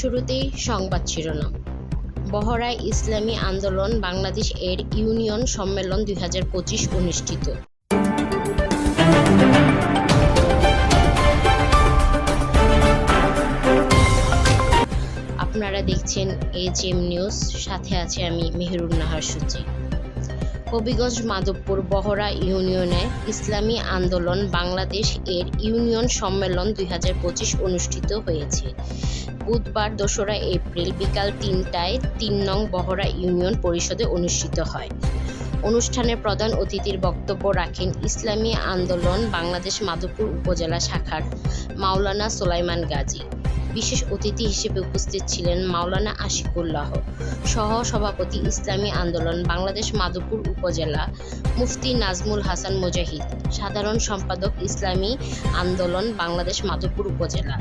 শুরুতেই সংবাদ শিরোনাম। বহরায় ইসলামী আন্দোলন বাংলাদেশ এর ইউনিয়ন সম্মেলন দুই হাজার পঁচিশ অনুষ্ঠিত। আপনারা দেখছেন এজ এম নিউজ, সাথে আছে আমি মেহেরুন নাহার সূচি হবিগঞ্জ মাধবপুর বহরা ইউনিয়নে ইসলামী আন্দোলন বাংলাদেশ এর ইউনিয়ন সম্মেলন দুই হাজার পঁচিশ অনুষ্ঠিত হয়েছে। বুধবার দোসরা এপ্রিল বিকাল তিনটায় তিন নং বহরা ইউনিয়ন পরিষদে অনুষ্ঠিত হয়। অনুষ্ঠানে প্রধান অতিথির বক্তব্য রাখেন ইসলামী আন্দোলন বাংলাদেশ মাধবপুর উপজেলা শাখার মাওলানা সোলাইমান গাজী। বিশেষ অতিথি হিসেবে উপস্থিত ছিলেন মাওলানা আশিকুল্লাহ সহ সভাপতি ইসলামী আন্দোলন, বাংলাদেশ মাধবপুর উপজেলা, মুফতি নাজমুল হাসান মুজাহিদ, সাধারণ সম্পাদক ইসলামী আন্দোলন, বাংলাদেশ মাধবপুর উপজেলা।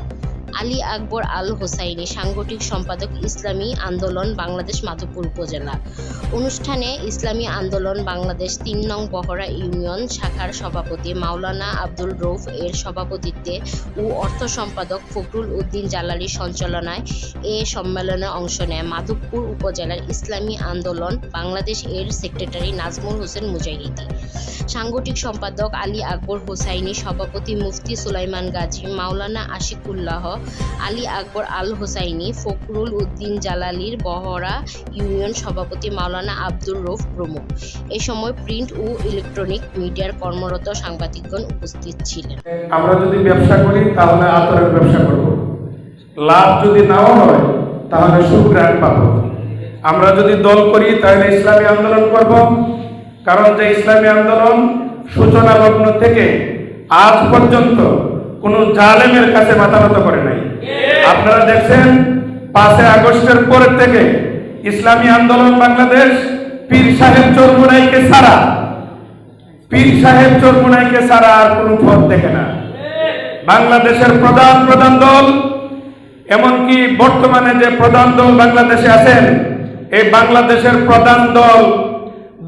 আলী আকবর আল হোসাইনি, সাংগঠনিক সম্পাদক ইসলামী আন্দোলন, বাংলাদেশ মাধবপুর উপজেলা। অনুষ্ঠানে ইসলামী আন্দোলন, বাংলাদেশ তিন নং বহরা ইউনিয়ন শাখার সভাপতি মাওলানা আব্দুল রৌফ এর সভাপতিত্বে ও অর্থ সম্পাদক ফখরুল উদ্দিন জালালির সঞ্চালনায় এ সম্মেলনে অংশ নেয় মাধবপুর উপজেলার ইসলামী আন্দোলন, বাংলাদেশ এর সেক্রেটারি নাজমুল হোসেন মুজাহিদি। সাংগঠনিক সম্পাদক আলী আকবর হোসাইনি, সভাপতি মুফতি সুলাইমান গাজী, মাওলানা আশিকুল্লাহ আলী আকবর আল হোসাইনি ফখরুল উদ্দিন জালালির বহরা ইউনিয়ন সভাপতি মাওলানা আব্দুর রৌফ প্রমুখ। এ সময় প্রিন্ট ও ইলেকট্রনিক মিডিয়ার কর্মরত সাংবাদিকগণ উপস্থিত ছিলেন। আমরা যদি ব্যবসা করি, তাহলে আতরের ব্যবসা করব। লাভ যদি নাও হয়, তাহলে সুগ্রাণ পাব। আমরা যদি দল করি, তাহলে ইসলামী আন্দোলন করব। কারণ যে ইসলামী আন্দোলন সূচনা লগ্ন থেকে আজ পর্যন্ত কোনো জালেমের কাছে মাথা করে নাই। আপনারা দেখছেন পাঁচই আগস্টের পরের থেকে ইসলামী আন্দোলন বাংলাদেশ পীর সাহেব চরমুনাইকে ছাড়া। পীর সাহেব চরমুনাইকে ছাড়া আর কোনো পথ দেখে না। বাংলাদেশের প্রধান প্রধান দল এমনকি বর্তমানে যে প্রধান দল বাংলাদেশে আছেন এই বাংলাদেশের প্রধান দল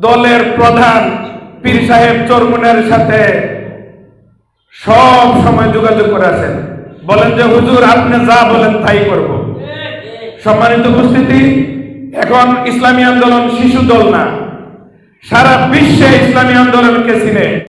দলের প্রধান পীর সাহেব চরমুনের সাথে সব সময় যোগাযোগ করে আছেন। বলেন যে, হুজুর, আপনি যা বলেন তাই করব। সম্মানিত উপস্থিতি, এখন ইসলামী আন্দোলন শিশু দল না। সারা বিশ্বে ইসলামী আন্দোলনকে চিনে।